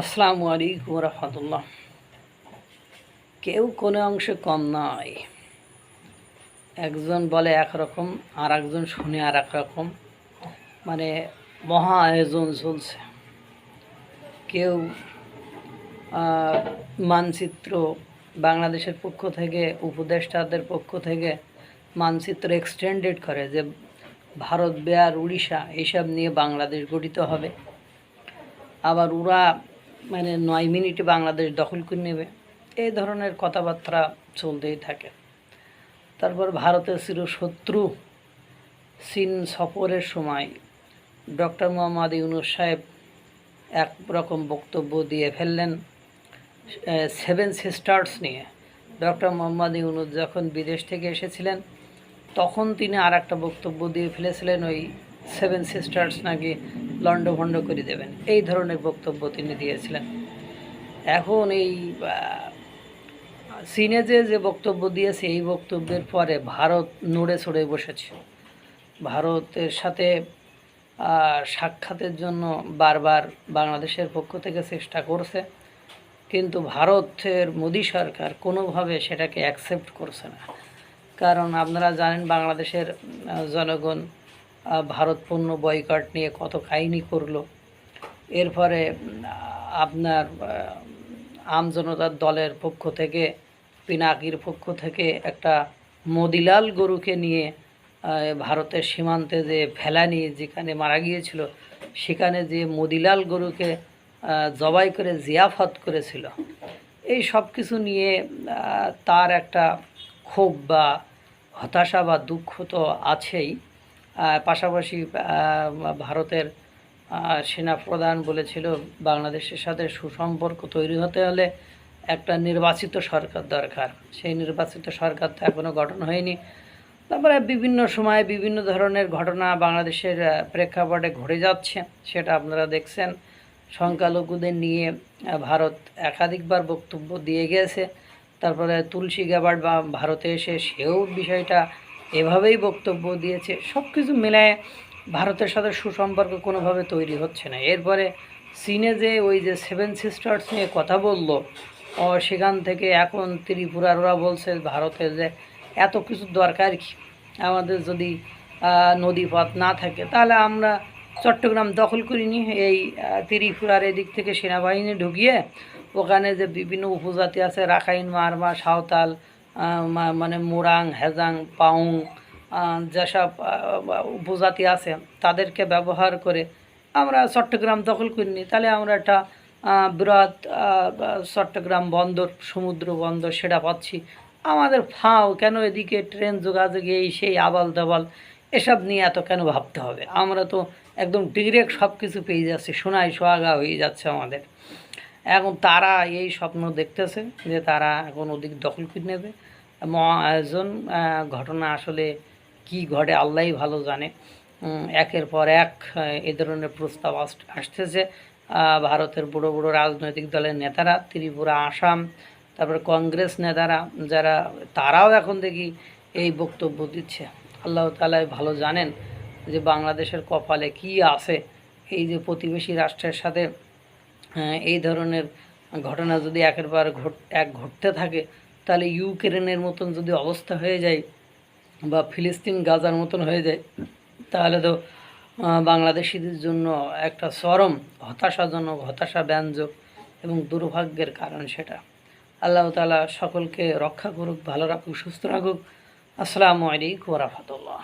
আসসালামু আলাইকুম রহমতুল্লাহ। কেউ কোনো অংশে কম নয়। একজন বলে একরকম আর একজন শুনে আর এক রকম। মানে মহা আয়োজন চলছে। কেউ মানচিত্র বাংলাদেশের পক্ষ থেকে, উপদেষ্টাদের পক্ষ থেকে মানচিত্র এক্সটেন্ডেড করে যে ভারত, বিহার, উড়িষ্যা এইসব নিয়ে বাংলাদেশ গঠিত হবে। আবার ওরা মানে নয় মিনিটে বাংলাদেশ দখল করে নেবে। এই ধরনের কথাবার্তা চলতেই থাকে। তারপর ভারতের চিরশত্রু চীন সফরের সময় ডক্টর মোহাম্মদ ইউনুস সাহেব এক রকম বক্তব্য দিয়ে ফেললেন। সেভেন সিস্টার্স নিয়ে। ডক্টর মোহাম্মদ ইউনুস যখন বিদেশ থেকে এসেছিলেন, তখন তিনি আর একটা বক্তব্য দিয়ে ফেলেছিলেন, ওই সেভেন সিস্টার্স নাকি লণ্ডভণ্ড করে দেবেন। এই ধরনের বক্তব্য তিনি দিয়েছিলেন। এখন এই চীনে যে যে বক্তব্য দিয়েছে, এই বক্তব্যের পরে ভারত নড়ে চড়ে বসেছে। ভারতের সাথে সাক্ষাতের জন্য বারবার বাংলাদেশের পক্ষ থেকে চেষ্টা করছে, কিন্তু ভারতের মোদী সরকার কোনোভাবে সেটাকে অ্যাকসেপ্ট করছে না। কারণ আপনারা জানেন, বাংলাদেশের জনগণ ভারত পণ্য বয়কট নিয়ে কত কাহিনী করল। এরপরে আপনার আমজনতার দলের পক্ষ থেকে, পিনাকির পক্ষ থেকে একটা মদিলাল গরুকে নিয়ে ভারতের সীমান্তে যে ফেলানি যেখানে মারা গিয়েছিল, সেখানে যে মদিলাল গরুকে জবাই করে জিয়াফত করেছিল। এই সব কিছু নিয়ে তার একটা ক্ষোভ বা হতাশা বা দুঃখ তো আছেই। পাশাপাশি ভারতের আহ, সেনাপ্রধান বলেছিল বাংলাদেশের সাথে সুসম্পর্ক তৈরি হতে হলে একটা নির্বাচিত সরকার দরকার। সেই নির্বাচিত সরকার তো এখনও গঠন হয়নি। তারপরে বিভিন্ন সময়ে বিভিন্ন ধরনের ঘটনা বাংলাদেশের প্রেক্ষাপটে ঘটে যাচ্ছে সেটা আপনারা দেখছেন। সংখ্যালঘুদের নিয়ে ভারত একাধিকবার বক্তব্য দিয়ে গেছে। তারপরে তুলসী গ্যাবার্ড বা ভারতে এসে সেও বিষয়টা এভাবেই বক্তব্য দিয়েছে। সব কিছু মিলায় ভারতের সাথে সুসম্পর্ক কোনোভাবে তৈরি হচ্ছে না। এরপরে চীনে যে ওই যে সেভেন সিস্টার্স নিয়ে কথা বলল, ও সেখান থেকে এখন ত্রিপুরার ওরা বলছে ভারতের যে এত কিছু দরকার কি? আমাদের যদি নদীপথ না থাকে, তাহলে আমরা চট্টগ্রাম দখল করিনি। এই ত্রিপুরার এদিক থেকে সেনাবাহিনী ঢুকিয়ে ওখানে যে বিভিন্ন উপজাতি আছে, রাখাইন, মারমা, সাঁওতাল মানে মোরাং হেজাং পাউং যেসব উপজাতি আছে তাদেরকে ব্যবহার করে আমরা চট্টগ্রাম দখল করিনি তাহলে আমরা একটা আহ, চট্টগ্রাম বন্দর সমুদ্র বন্দর সেটা পাচ্ছি। আমাদের ফাও কেন এদিকে ট্রেন যোগাযোগে এই সেই আবাল দাবাল এসব নিয়ে এত কেন ভাবতে হবে? আমরা তো একদম ডিরেক্ট সব কিছু পেয়ে যাচ্ছি সোনায় সোহাগা হয়ে যাচ্ছে আমাদের। এখন তারা এই স্বপ্ন দেখতেছে যে তারা এখন ওদিক দখল করে নেবে। মহা আয়োজন আহ, ঘটনা আসলে কি ঘটে আল্লাহই ভালো জানে। একের পর এক এ ধরনের প্রস্তাব আস- আসতেছে। ভারতের বড় বড় রাজনৈতিক দলের নেতারা ত্রিপুরা আসাম তারপরে কংগ্রেস নেতারা যারা তারাও এখন দেখি এই বক্তব্য দিচ্ছে। আল্লাহ তালাই ভালো জানেন যে বাংলাদেশের কপালে কি আছে। এই যে প্রতিবেশী রাষ্ট্রের সাথে এই ধরনের ঘটনা যদি একের পর এক ঘটতে থাকে তাহলে ইউক্রেনের মতন যদি অবস্থা হয়ে যায় বা ফিলিস্তিন, গাজার মতন হয়ে যায়, তাহলে তো বাংলাদেশিদের জন্য একটা চরম হতাশাজনক হতাশা ব্যঞ্জক এবং দুর্ভাগ্যের কারণ সেটা। আল্লাহ তালা সকলকে রক্ষা করুক, ভালো রাখুক, সুস্থ রাখুক। আসসালামু আলাইকুম রহমতুল্লাহ।